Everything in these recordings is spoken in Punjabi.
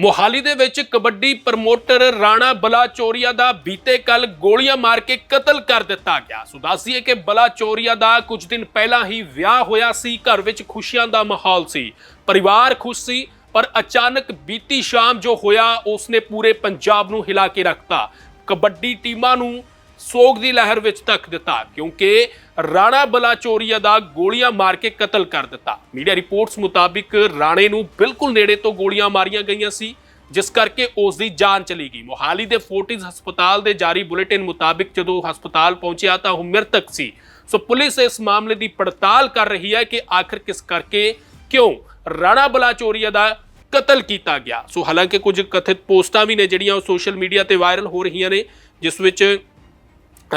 ਮੋਹਾਲੀ ਦੇ ਵਿੱਚ ਕਬੱਡੀ ਪ੍ਰਮੋਟਰ ਰਾਣਾ ਬਲਾਚੋਰੀਆ ਦਾ ਬੀਤੇ ਕੱਲ ਗੋਲੀਆਂ ਮਾਰ ਕੇ ਕਤਲ ਕਰ ਦਿੱਤਾ ਗਿਆ। ਸੋ ਦੱਸੀਏ ਕਿ ਬਲਾਚੋਰੀਆ ਦਾ ਕੁਝ ਦਿਨ ਪਹਿਲਾਂ ਹੀ ਵਿਆਹ ਹੋਇਆ ਸੀ, ਘਰ ਵਿੱਚ ਖੁਸ਼ੀਆਂ ਦਾ ਮਾਹੌਲ ਸੀ। ਪਰਿਵਾਰ ਖੁਸ਼ ਸੀ, ਪਰ ਅਚਾਨਕ ਬੀਤੀ ਸ਼ਾਮ ਜੋ ਹੋਇਆ, ਉਸਨੇ ਪੂਰੇ ਪੰਜਾਬ ਨੂੰ ਹਿਲਾ ਕੇ ਰੱਖਤਾ। ਕਬੱਡੀ ਟੀਮਾਂ ਨੂੰ ਸੋਗ ਦੀ ਲਹਿਰ ਵਿੱਚ ਧੱਕ ਦਿੱਤਾ ਕਿਉਂਕਿ ਰਾਣਾ ਬਲਾਚੋਰੀਆ ਦਾ ਗੋਲੀਆਂ ਮਾਰ ਕੇ ਕਤਲ ਕਰ ਦਿੱਤਾ। ਮੀਡੀਆ ਰਿਪੋਰਟਸ ਮੁਤਾਬਿਕ ਰਾਣੇ ਨੂੰ ਬਿਲਕੁਲ ਨੇੜੇ ਤੋਂ ਗੋਲੀਆਂ ਮਾਰੀਆਂ ਗਈਆਂ ਸੀ, ਜਿਸ ਕਰਕੇ ਉਸ ਦੀ ਜਾਨ ਚਲੀ ਗਈ। ਮੋਹਾਲੀ ਦੇ ਫੋਰਟਿਸ ਹਸਪਤਾਲ ਦੇ ਜਾਰੀ ਬੁਲੇਟਿਨ ਮੁਤਾਬਿਕ ਜਦੋਂ ਹਸਪਤਾਲ ਪਹੁੰਚਿਆ ਤਾਂ ਉਹ ਮ੍ਰਿਤਕ ਸੀ। ਸੋ ਪੁਲਿਸ ਇਸ ਮਾਮਲੇ ਦੀ ਪੜਤਾਲ ਕਰ ਰਹੀ ਹੈ ਕਿ ਆਖਰ ਕਿਸ ਕਰਕੇ ਕਿਉਂ ਰਾਣਾ ਬਲਾਚੋਰੀਆ ਦਾ ਕਤਲ ਕੀਤਾ ਗਿਆ। ਸੋ ਹਾਲਾਂਕਿ ਕੁਝ ਕਥਿਤ ਪੋਸਟਾਂ ਵੀ ਨੇ ਜਿਹੜੀਆਂ ਉਹ ਸੋਸ਼ਲ ਮੀਡੀਆ ਤੇ ਵਾਇਰਲ ਹੋ ਰਹੀਆਂ ਨੇ, ਜਿਸ ਵਿੱਚ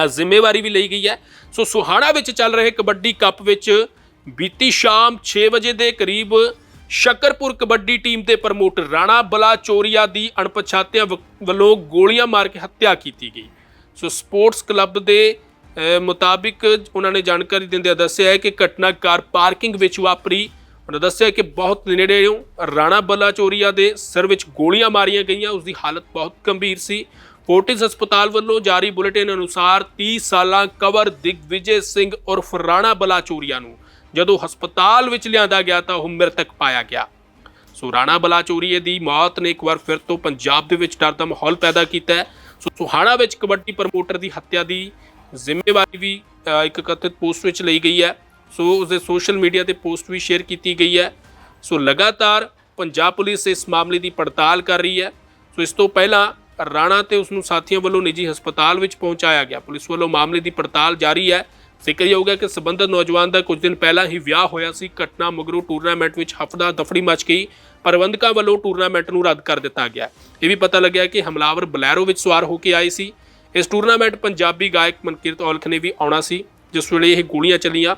ਜ਼ਿੰਮੇਵਾਰੀ ਵੀ ਲਈ ਗਈ ਹੈ। ਸੋ ਸੁਹਾਣਾ ਵਿੱਚ ਚੱਲ ਰਹੇ ਕਬੱਡੀ ਕੱਪ ਵਿੱਚ ਬੀਤੀ ਸ਼ਾਮ 6 ਵਜੇ ਦੇ ਕਰੀਬ ਸ਼ਕਰਪੁਰ ਕਬੱਡੀ ਟੀਮ ਦੇ ਪ੍ਰਮੋਟਰ ਰਾਣਾ ਬਲਾਚੋਰੀਆ ਦੀ ਅਣਪਛਾਤਿਆਂ ਵ- ਵੱਲੋਂ ਗੋਲੀਆਂ ਮਾਰ ਕੇ ਹੱਤਿਆ ਕੀਤੀ ਗਈ। ਸੋ ਸਪੋਰਟਸ ਕਲੱਬ ਦੇ ਮੁਤਾਬਿਕ ਉਹਨਾਂ ਨੇ ਜਾਣਕਾਰੀ ਦਿੰਦਿਆਂ ਦੱਸਿਆ ਹੈ ਕਿ ਘਟਨਾ ਕਾਰ ਪਾਰਕਿੰਗ ਵਿੱਚ ਵਾਪਰੀ। ਉਹਨਾਂ ਦੱਸਿਆ ਕਿ ਬਹੁਤ ਨੇੜੇੋਂ ਰਾਣਾ ਬਲਾਚੋਰੀਆ ਦੇ ਸਿਰ ਵਿੱਚ ਗੋਲੀਆਂ ਮਾਰੀਆਂ ਗਈਆਂ। ਉਸ ਦੀ ਹਾਲਤ ਬਹੁਤ ਗੰਭੀਰ ਸੀ। ਫੋਰਟਿਸ ਹਸਪਤਾਲ ਵੱਲੋਂ ਜਾਰੀ ਬੁਲੇਟਿਨ ਅਨੁਸਾਰ 30 ਸਾਲਾਂ ਕਵਰ ਦਿਗਵਿਜੇ ਸਿੰਘ ਉਰਫ ਰਾਣਾ ਬਲਾਚੋਰੀਆ ਨੂੰ ਜਦੋਂ ਹਸਪਤਾਲ ਵਿੱਚ ਲਿਆਂਦਾ ਗਿਆ ਤਾਂ ਉਹ ਮ੍ਰਿਤਕ ਪਾਇਆ ਗਿਆ। ਸੋ ਰਾਣਾ ਬਲਾਚੋਰੀਏ ਦੀ ਮੌਤ ਨੇ ਇੱਕ ਵਾਰ ਫਿਰ ਤੋਂ ਪੰਜਾਬ ਦੇ ਵਿੱਚ ਡਰ ਦਾ ਮਾਹੌਲ ਪੈਦਾ ਕੀਤਾ ਹੈ। ਸੋ ਸੁਹਾਣਾ ਵਿੱਚ ਕਬੱਡੀ ਪ੍ਰਮੋਟਰ ਦੀ ਹੱਤਿਆ ਦੀ ਜ਼ਿੰਮੇਵਾਰੀ ਵੀ ਇੱਕ ਕਥਿਤ ਪੋਸਟ ਵਿੱਚ ਲਈ ਗਈ ਹੈ। ਸੋ ਉਸਦੇ ਸੋਸ਼ਲ ਮੀਡੀਆ ਤੇ ਪੋਸਟ ਵੀ ਸ਼ੇਅਰ ਕੀਤੀ ਗਈ ਹੈ। ਸੋ ਲਗਾਤਾਰ ਪੰਜਾਬ ਪੁਲਿਸ ਇਸ ਮਾਮਲੇ ਦੀ ਪੜਤਾਲ ਕਰ ਰਹੀ ਹੈ। ਸੋ ਇਸ ਤੋਂ ਪਹਿਲਾਂ ਰਾਣਾ ਤੇ ਉਸ ਨੂੰ ਸਾਥੀਆਂ ਵੱਲੋਂ ਨਿੱਜੀ ਹਸਪਤਾਲ ਵਿੱਚ ਪਹੁੰਚਾਇਆ ਗਿਆ। ਪੁਲਿਸ ਵੱਲੋਂ ਮਾਮਲੇ ਦੀ ਪੜਤਾਲ ਜਾਰੀ ਹੈ। ਜ਼ਿਕਰਯੋਗ ਹੈ ਕਿ ਸਬੰਧਤ ਨੌਜਵਾਨ ਦਾ ਕੁਝ ਦਿਨ ਪਹਿਲਾਂ ਹੀ ਵਿਆਹ ਹੋਇਆ ਸੀ। ਘਟਨਾ ਮਗਰੋਂ ਟੂਰਨਾਮੈਂਟ ਵਿੱਚ ਹਫੜਾ ਦਫੜੀ ਮਚ ਗਈ। ਪ੍ਰਬੰਧਕਾਂ ਵੱਲੋਂ ਟੂਰਨਾਮੈਂਟ ਨੂੰ ਰੱਦ ਕਰ ਦਿੱਤਾ ਗਿਆ। ਇਹ ਵੀ ਪਤਾ ਲੱਗਿਆ ਕਿ ਹਮਲਾਵਰ ਬਲੈਰੋ ਵਿੱਚ ਸਵਾਰ ਹੋ ਕੇ ਆਏ ਸੀ। ਇਸ ਟੂਰਨਾਮੈਂਟ ਪੰਜਾਬੀ ਗਾਇਕ ਮਨਕੀਰਤ ਔਲਖ ਨੇ ਵੀ ਆਉਣਾ ਸੀ। ਜਿਸ ਵੇਲੇ ਇਹ ਗੋਲੀਆਂ ਚੱਲੀਆਂ,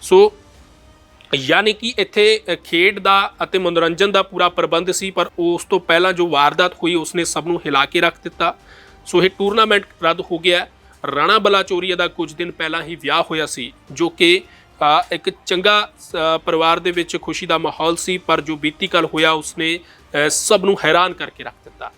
ਸੋ ਯਾਨੀ ਕਿ ਇੱਥੇ ਖੇਡ ਦਾ ਅਤੇ ਮਨੋਰੰਜਨ ਦਾ ਪੂਰਾ ਪ੍ਰਬੰਧ ਸੀ, ਪਰ ਉਸ ਤੋਂ ਪਹਿਲਾਂ ਜੋ ਵਾਰਦਾਤ ਹੋਈ, ਉਸਨੇ ਸਭ ਨੂੰ ਹਿਲਾ ਕੇ ਰੱਖ ਦਿੱਤਾ। ਸੋ ਇਹ ਟੂਰਨਾਮੈਂਟ ਰੱਦ ਹੋ ਗਿਆ। ਰਾਣਾ ਬਲਾਚੋਰੀਆ ਦਾ ਕੁਝ ਦਿਨ ਪਹਿਲਾਂ ਹੀ ਵਿਆਹ ਹੋਇਆ ਸੀ, ਜੋ ਕਿ ਇੱਕ ਚੰਗਾ ਪਰਿਵਾਰ ਦੇ ਵਿੱਚ ਖੁਸ਼ੀ ਦਾ ਮਾਹੌਲ ਸੀ, ਪਰ ਜੋ ਬੀਤੀ ਕੱਲ ਹੋਇਆ, ਉਸਨੇ ਸਭ ਨੂੰ ਹੈਰਾਨ ਕਰਕੇ ਰੱਖ ਦਿੱਤਾ।